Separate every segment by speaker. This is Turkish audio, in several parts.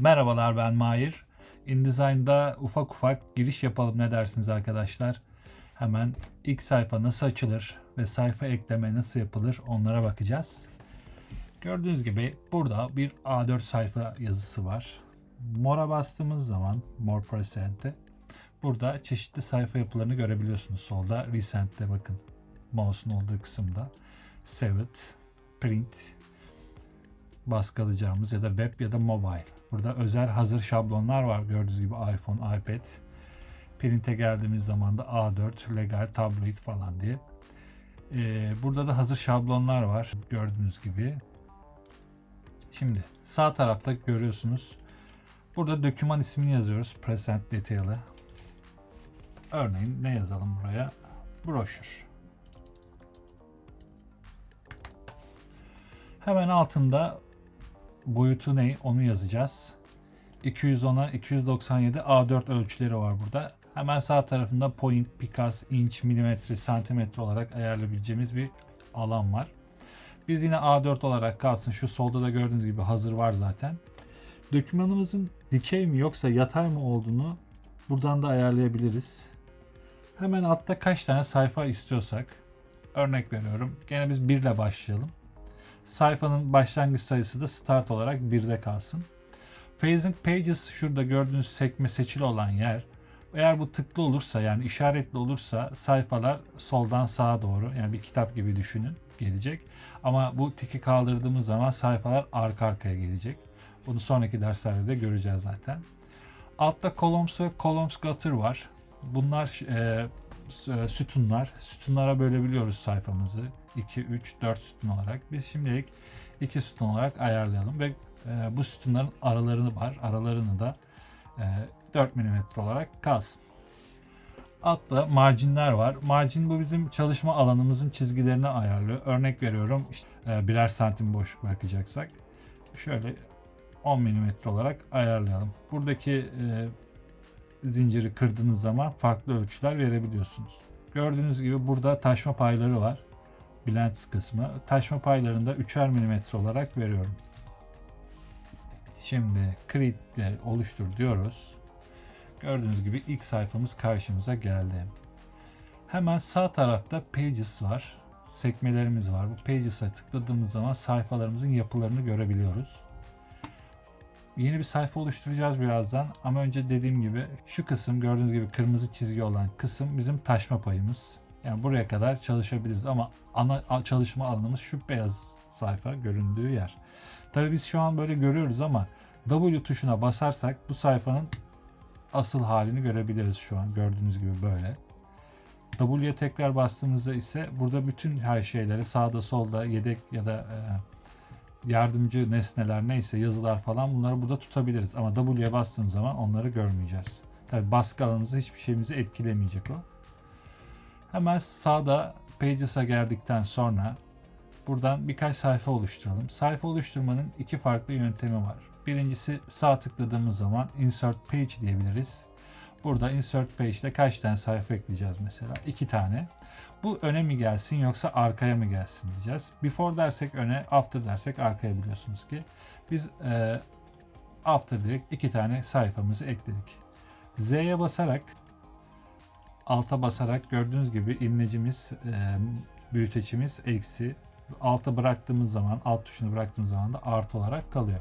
Speaker 1: Merhabalar ben Mahir. InDesign'da ufak ufak giriş yapalım ne dersiniz arkadaşlar? Hemen ilk sayfa nasıl açılır ve sayfa ekleme nasıl yapılır onlara bakacağız. Gördüğünüz gibi burada bir A4 sayfa yazısı var. Mor'a bastığımız zaman More Present'e burada çeşitli sayfa yapılarını görebiliyorsunuz. Solda Recent'te bakın mouse'un olduğu kısımda Save It, Print, baskılayacağımız ya da web ya da mobile. Burada özel hazır şablonlar var gördüğünüz gibi iPhone, iPad. Print'e geldiğimiz zaman da A4, legal, tabloid falan diye. Ee, burada da hazır şablonlar var gördüğünüz gibi. Şimdi sağ tarafta görüyorsunuz. Burada doküman ismini yazıyoruz. Present Detail'ı. Örneğin ne yazalım buraya? Broşür. Hemen altında boyutu ne onu yazacağız. 210'a 297 A4 ölçüleri var burada. Hemen sağ tarafında point, pikas, inç, milimetre, santimetre olarak ayarlayabileceğimiz bir alan var. Biz yine A4 olarak kalsın. Şu solda da gördüğünüz gibi hazır var zaten. Dokümanımızın dikey mi yoksa yatay mı olduğunu buradan da ayarlayabiliriz. Hemen altta kaç tane sayfa istiyorsak örnek veriyorum. Gene biz 1 ile başlayalım. Sayfanın başlangıç sayısı da start olarak 1'de kalsın. Phasing Pages şurada gördüğünüz sekme seçili olan yer. Eğer bu tıklı olursa yani işaretli olursa sayfalar soldan sağa doğru yani bir kitap gibi düşünün gelecek. Ama bu tiki kaldırdığımız zaman sayfalar arka arkaya gelecek. Bunu sonraki derslerde de göreceğiz zaten. Altta columns ve columns gutter var. Bunlar e, sütunlar. Sütunlara bölebiliyoruz sayfamızı. 2, 3, 4 sütun olarak. Biz şimdilik 2 sütun olarak ayarlayalım ve e, bu sütunların aralarını var. Aralarını da e, 4 mm olarak kalsın. Altta marjinler var. Marjin bu bizim çalışma alanımızın çizgilerini ayarlıyor. Örnek veriyorum işte, e, birer santim boşluk bırakacaksak şöyle 10 mm olarak ayarlayalım. Buradaki e, zinciri kırdığınız zaman farklı ölçüler verebiliyorsunuz. Gördüğünüz gibi burada taşma payları var. Blends kısmı. Taşma paylarını da 3'er mm olarak veriyorum. Şimdi create oluştur diyoruz. Gördüğünüz gibi ilk sayfamız karşımıza geldi. Hemen sağ tarafta pages var. Sekmelerimiz var. Bu pages'a tıkladığımız zaman sayfalarımızın yapılarını görebiliyoruz. Yeni bir sayfa oluşturacağız birazdan ama önce dediğim gibi şu kısım gördüğünüz gibi kırmızı çizgi olan kısım bizim taşma payımız. Yani buraya kadar çalışabiliriz ama ana çalışma alanımız şu beyaz sayfa göründüğü yer. Tabii biz şu an böyle görüyoruz ama W tuşuna basarsak bu sayfanın asıl halini görebiliriz şu an gördüğünüz gibi böyle. W'ye tekrar bastığımızda ise burada bütün her şeyleri sağda solda yedek ya da e, yardımcı nesneler neyse yazılar falan bunları burada tutabiliriz. Ama W'ye bastığımız zaman onları görmeyeceğiz. Tabi baskı alanımızı hiçbir şeyimizi etkilemeyecek o. Hemen sağda Pages'a geldikten sonra buradan birkaç sayfa oluşturalım. Sayfa oluşturmanın iki farklı yöntemi var. Birincisi sağ tıkladığımız zaman Insert Page diyebiliriz. Burada Insert Page'de kaç tane sayfa ekleyeceğiz mesela? İki tane. Bu öne mi gelsin yoksa arkaya mı gelsin diyeceğiz. Before dersek öne, after dersek arkaya biliyorsunuz ki. Biz e, after direkt iki tane sayfamızı ekledik. Z'ye basarak alta basarak gördüğünüz gibi imlecimiz, e, büyüteçimiz eksi. Alta bıraktığımız zaman, alt tuşunu bıraktığımız zaman da artı olarak kalıyor.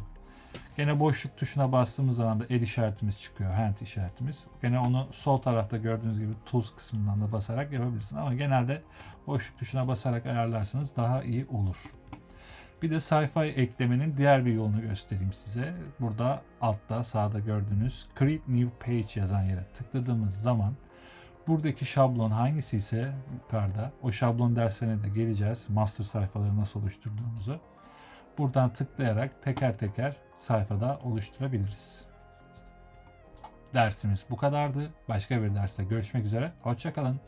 Speaker 1: Gene boşluk tuşuna bastığımız zaman da el işaretimiz çıkıyor. Hand işaretimiz. Gene onu sol tarafta gördüğünüz gibi tools kısmından da basarak yapabilirsiniz. Ama genelde boşluk tuşuna basarak ayarlarsanız daha iyi olur. Bir de sayfa eklemenin diğer bir yolunu göstereyim size. Burada altta sağda gördüğünüz Create New Page yazan yere tıkladığımız zaman buradaki şablon hangisi ise yukarıda o şablon derslerine de geleceğiz. Master sayfaları nasıl oluşturduğumuzu. Buradan tıklayarak teker teker sayfada oluşturabiliriz. Dersimiz bu kadardı. Başka bir derste görüşmek üzere. Hoşçakalın.